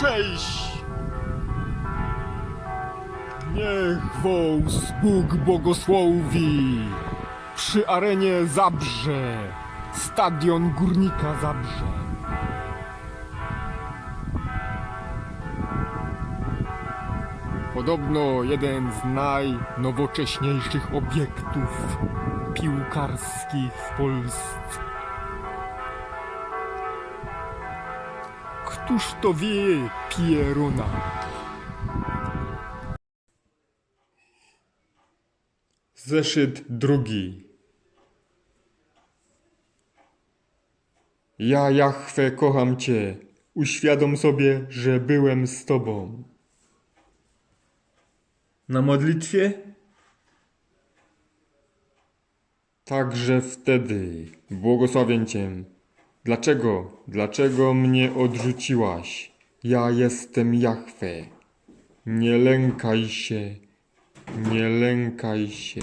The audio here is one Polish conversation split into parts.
cześć! Niech wąs Bóg błogosławi! Przy arenie Zabrze, stadion Górnika Zabrze. Podobno jeden z najnowocześniejszych obiektów piłkarskich w Polsce. Któż to wie, Pieruna? Zeszyt drugi. Ja, Jahwe, kocham Cię. Uświadom sobie, że byłem z Tobą. Na modlitwie? Także wtedy, błogosławię Cię. Dlaczego, dlaczego mnie odrzuciłaś? Ja jestem Jahwe. Nie lękaj się, nie lękaj się.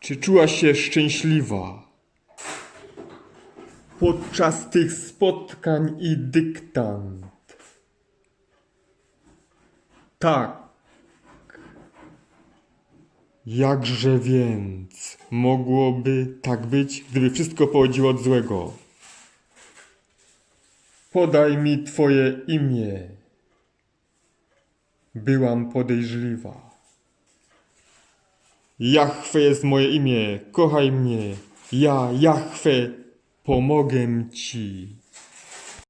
Czy czułaś się szczęśliwa? Podczas tych spotkań i dyktant. Tak. Jakże więc mogłoby tak być, gdyby wszystko pochodziło od złego? Podaj mi Twoje imię. Byłam podejrzliwa. Jahwe jest moje imię, kochaj mnie. Ja, Jahwe, pomogę Ci.